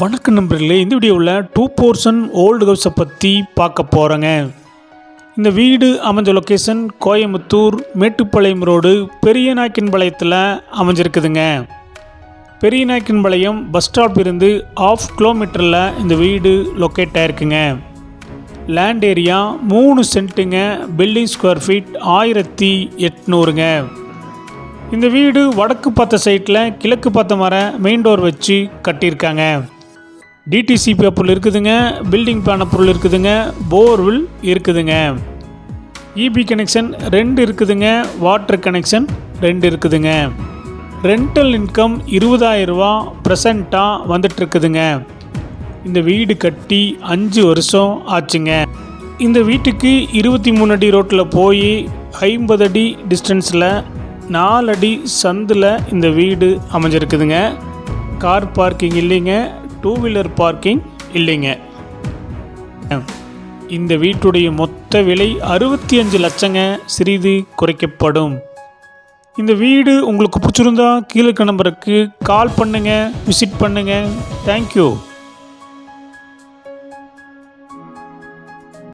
வணக்கம் நண்பர்களே இந்த வீடியோவில் டூ போர்ஷன் ஓல்டு ஹவுஸை பற்றி பார்க்க போகிறோங்க இந்த வீடு அமைஞ்ச லொக்கேஷன் கோயம்புத்தூர் மேட்டுப்பாளையம் ரோடு பெரிய நாய்க்கன்பாளையத்தில் அமைஞ்சிருக்குதுங்க. பெரிய நாய்க்கன்பாளையம் பஸ் ஸ்டாப் இருந்து ஆஃப் கிலோமீட்டரில் இந்த வீடு லொக்கேட் ஆயிருக்குங்க. லேண்ட் ஏரியா மூணு சென்ட்டுங்க பில்டிங் ஸ்கொயர் ஃபீட் ஆயிரத்தி எட்நூறுங்க. இந்த வீடு வடக்கு பார்த்த சைட்டில் கிழக்கு பார்த்த மர மெயின் டோர் வச்சு கட்டியிருக்காங்க. டிடிசிபி பொருள் இருக்குதுங்க பில்டிங் பேன பொருள் இருக்குதுங்க போர்வில் இருக்குதுங்க. இபி கனெக்ஷன் ரெண்டு இருக்குதுங்க வாட்டர் கனெக்ஷன் ரெண்டு இருக்குதுங்க. ரெண்டல் இன்கம் இருபதாயிரரூவா ப்ரெசண்ட்டாக வந்துட்டுருக்குதுங்க. இந்த வீடு கட்டி அஞ்சு வருஷம் ஆச்சுங்க. இந்த வீட்டுக்கு இருபத்தி மூணு அடி ரோட்டில் போய் ஐம்பது அடி டிஸ்டன்ஸில் நாலு அடி சந்தில் இந்த வீடு அமைஞ்சிருக்குதுங்க. கார் பார்க்கிங் இல்லைங்க டூ வீலர் பார்க்கிங் இல்லைங்க. இந்த வீட்டுடைய மொத்த விலை அறுபத்தி அஞ்சு லட்சங்க. சிறிது குறைக்கப்படும். இந்த வீடு உங்களுக்கு பிடிச்சிருந்தா கீழே நம்பருக்கு கால் பண்ணுங்கள் விசிட் பண்ணுங்கள் தேங்க்யூ